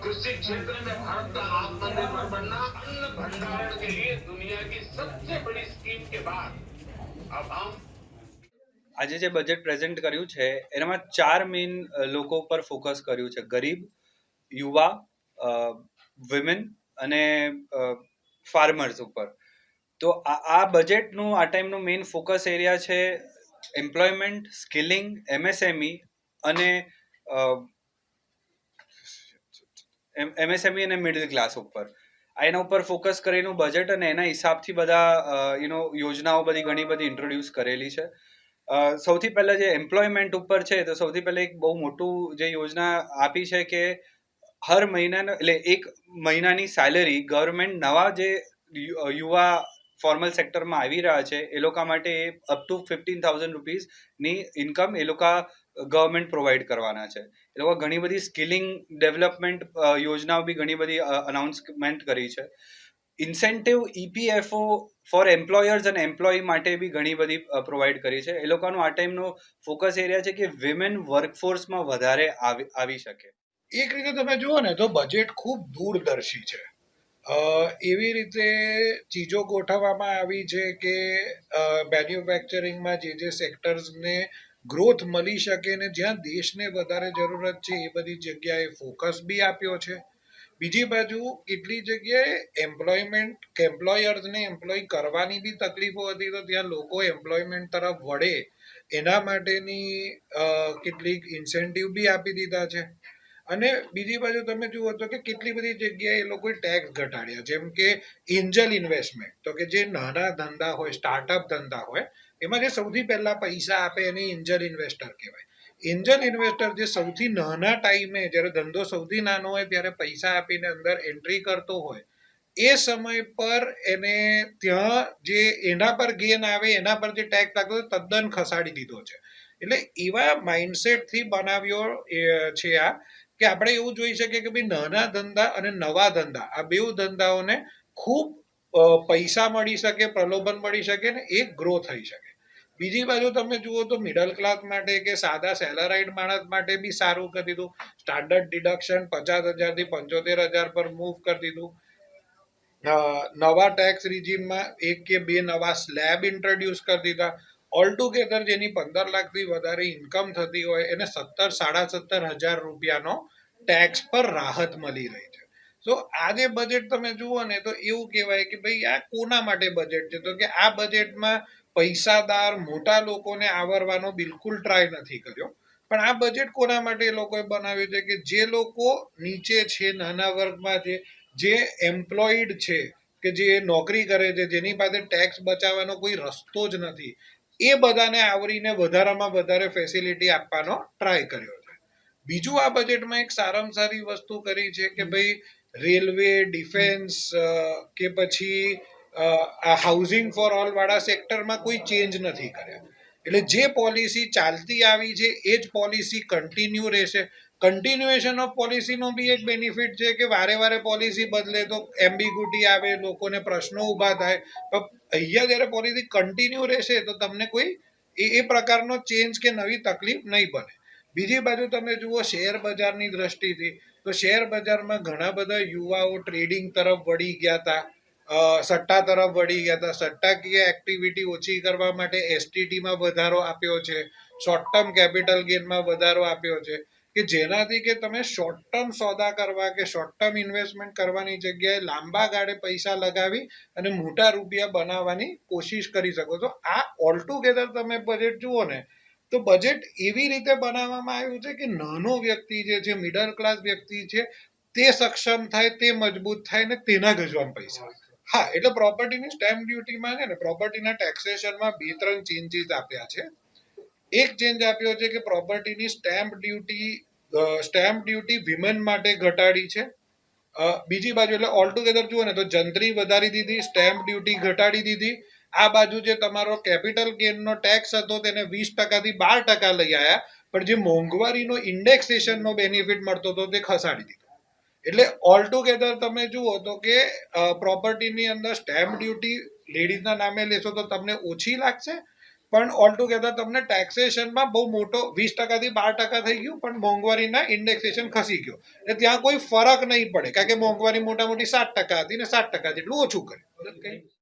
कृषि क्षेत्र में भारत का आत्मनिर्भर बनना अन्न भंडारण के लिए दुनिया की सबसे बड़ी स्कीम के बाद अब हम આજે જે બજેટ પ્રેઝન્ટ કર્યું છે એનામાં ચાર મેઇન લોકો પર ફોકસ કર્યું છે ગરીબ યુવા વિમેન અને ફાર્મર્સ ઉપર તો આ આ બજેટનું આ ટાઈમનું મેઇન ફોકસ એરિયા છે એમ્પ્લોયમેન્ટ સ્કિલિંગ એમએસએમઈ E અને એમએસએમઈ E અને મિડલ ક્લાસ ઉપર. એના ઉપર ફોકસ કરેલું બજેટ અને એના હિસાબથી બધા યુનો યોજનાઓ બધી ઘણી બધી ઇન્ટ્રોડ્યુસ કરેલી છે. સૌથી પહેલા જે એમ્પ્લોયમેન્ટ ઉપર છે, તો સૌથી પહેલા એક બહુ મોટું જે યોજના આપી છે કે, હર મહિનાનો, એટલે એક મહિનાની સેલરી ગવર્મેન્ટ નવા જે યુવા ફોર્મલ સેક્ટરમાં આવી રહ્યા છે, એ લોકો માટે અપ ટુ ફિફ્ટીન થાઉઝન્ડ રૂપીઝની ઇન્કમ એ લોકો ગવર્મેન્ટ પ્રોવાઈડ કરવાના છે. એ લોકો ઘણી બધી સ્કિલિંગ ડેવલપમેન્ટ યોજનાઓ બી ઘણી બધી અનાઉન્સમેન્ટ કરી છે. ઇન્સેન્ટિવ ઇપીએફઓ ફોર એમ્પ્લોયર્સ અને એમ્પ્લોયી માટે બી ઘણી બધી પ્રોવાઈડ કરી છે. એ લોકોનું આ ટાઈમનો ફોકસ એરિયા છે કે વિમેન વર્કફોર્સમાં વધારે આવી શકે. એક રીતે તમે જુઓ ને તો બજેટ ખૂબ દૂરદર્શી છે. એવી રીતે ચીજો ગોઠવવામાં આવી છે કે મેન્યુફેક્ચરિંગમાં જે જે સેક્ટર્સને ગ્રોથ મળી શકે ને જ્યાં દેશને વધારે જરૂરત છે, એ બધી જગ્યાએ ફોકસ બી આપ્યો છે. બીજી બાજુ કેટલી જગ્યાએ એમ્પ્લોયમેન્ટ એમ્પ્લોયર્સને એમ્પ્લોય કરવાની બી તકલીફો હતી તો ત્યાં લોકો એમ્પ્લોયમેન્ટ તરફ વળે. એના માટેની કેટલીક ઇન્સેન્ટિવ બી આપી દીધા છે. અને બીજી બાજુ તમે જુઓ તો કે કેટલી બધી જગ્યાએ એ લોકોએ ટેક્સ ઘટાડ્યા જેમ કે એન્જલ ઇન્વેસ્ટમેન્ટ તો કે જે નાના ધંધા હોય સ્ટાર્ટઅપ ધંધા હોય, એમાં જે સૌથી પહેલા પૈસા આપે એને એન્જલ ઇન્વેસ્ટર કહેવાય. એન્જલ ઇન્વેસ્ટર જે સૌથી નાના ટાઈમે જ્યારે ધંધો સૌથી નાનો હોય, ત્યારે પૈસા આપીને અંદર એન્ટ્રી કરતો હોય, એ સમય પર એને ત્યાં જે એના પર ગેન આવે, એના પર જે ટેક્સ લાગતો તદ્દન ખસાડી દીધો છે. એટલે એવા માઇન્ડસેટથી બનાવ્યો છે આ. કે આપણે એવું જોઈ શકીએ કે ભાઈ નાના ધંધા અને નવા ધંધા, આ બેઉ ધંધાઓને ખૂબ પૈસા મળી શકે, પ્રલોભન મળી શકે ને એ ગ્રો થઈ શકે. બીજી બાજુ તમે જુઓ તો મિડલ ક્લાસ માટે કે સાદા સેલરાઇડ માણસ માટે બી સારું કરી દીધું. સ્ટાન્ડર્ડ ડિડક્શન પચાસ હજારથી પંચોતેર હજાર પર મૂવ કરી દીધું. નવા ટેક્સ રિજીમમાં એક કે બે નવા સ્લેબ ઇન્ટ્રોડ્યુસ કરી દીધા. ઓલ ટુગેધર જેની પંદર લાખથી વધારે ઇન્કમ થતી હોય, એને સત્તર સાડા સત્તર હજાર રૂપિયાનો ટેક્સ પર રાહત મળી રહી છે. તો આ જે બજેટ તમે જુઓ ને તો એવું કહેવાય કે ભાઈ, આ કોના માટે બજેટ છે? તો કે આ બજેટમાં પૈસાદાર મોટા લોકોને આવરવાનો બિલકુલ ટ્રાય નથી કર્યો. પણ આ બજેટ કોના માટે એ લોકોએ બનાવ્યું છે કે જે લોકો નીચે છે, નાના વર્ગમાં છે, જે એમ્પ્લોઈડ છે, કે જે નોકરી કરે છે, જેની પાસે ટેક્સ બચાવવાનો કોઈ રસ્તો જ નથી એ બધાને આવરીને વધારામાં વધારે ફેસિલિટી આપવાનો ટ્રાય કર્યો છે. બીજું આ બજેટમાં એક સારામાં સારી વસ્તુ કરી છે કે ભાઈ રેલવે ડિફેન્સ કે પછી આ હાઉસિંગ ફોર ઓલ વાળા સેક્ટરમાં કોઈ ચેન્જ નથી કર્યા. એટલે જે પોલિસી ચાલતી આવી છે એ જ પોલિસી કન્ટિન્યુ રહેશે. કન્ટિન્યુએશન ઓફ પોલિસીનો બી એક બેનિફિટ છે કે વારે વારે પોલિસી બદલે તો એમ્બિગ્યુટી આવે લોકોને પ્રશ્નો ઊભા થાય. અહીંયા જ્યારે પોલિસી કન્ટિન્યુ રહેશે તો તમને કોઈ એ એ પ્રકારનો ચેન્જ કે નવી તકલીફ નહીં બને. બીજી બાજુ તમે જુઓ શેર બજારની દ્રષ્ટિથી તો શેર બજારમાં ઘણા બધા યુવાઓ ટ્રેડિંગ તરફ વળી ગયા હતા સટ્ટા તરફ વળી ગયા હતા સટ્ટાકીય એક્ટિવિટી ઓછી કરવા માટે એસટીટીમાં વધારો આપ્યો છે. શોર્ટ ટર્મ કેપિટલ ગેઇનમાં વધારો આપ્યો છે. કે જેનાથી કે તમે શોર્ટ ટર્મ સોદા કરવા કે શોર્ટ ટર્મ ઇન્વેસ્ટમેન્ટ કરવાની જગ્યાએ લાંબા ગાળે પૈસા લગાવી અને મોટા રૂપિયા બનાવવાની કોશિશ કરી શકો છો. આ ઓલ ટુગેધર તમે બજેટ જુઓ ને, તો બજેટ એવી રીતે બનાવવામાં આવ્યું છે કે નાનો વ્યક્તિ જે છે મિડલ ક્લાસ વ્યક્તિ છે, તે સક્ષમ થાય, તે મજબૂત થાય ને તેના ગજવામાં પૈસા હા, એટલે પ્રોપર્ટીની સ્ટેમ્પ ડ્યુટીમાં છે ને પ્રોપર્ટીના ટેક્સેશનમાં બે ત્રણ ચેન્જીસ આપ્યા છે. એક ચેન્જ આપ્યો છે કે પ્રોપર્ટીની stamp duty stamp duty women માટે ઘટાડી છે. બીજી બાજુ એટલે ઓલ ટુગેધર જુઓ ને તો જંત્રી વધારી દીધી સ્ટેમ્પ ડ્યુટી ઘટાડી દીધી. આ બાજુ જે તમારો કેપિટલ ગેનનો ટેક્સ હતો તેને વીસ ટકાથી બાર ટકા લઈ આવ્યા પણ જે મોંઘવારીનો ઇન્ડેક્સેશનનો બેનિફિટ મળતો હતો તે ખસાડી દીધો. એટલે ઓલ ટુગેધર તમે જુઓ તો કે પ્રોપર્ટીની અંદર સ્ટેમ્પ ડ્યુટી લેડીઝના નામે લેશો તો તમને ઓછી લાગશે પણ ઓલ ટુગેધર તમને ટેક્સેશનમાં બહુ મોટો વીસ ટકાથી બાર ટકા થઈ ગયું, પણ મોંઘવારીના ઇન્ડેક્સેશન ખસી ગયો. એટલે ત્યાં કોઈ ફરક નહીં પડે, કારણ કે મોંઘવારી મોટા મોટી સાત ટકા હતી ને સાત ટકા જેટલું ઓછું કંઈ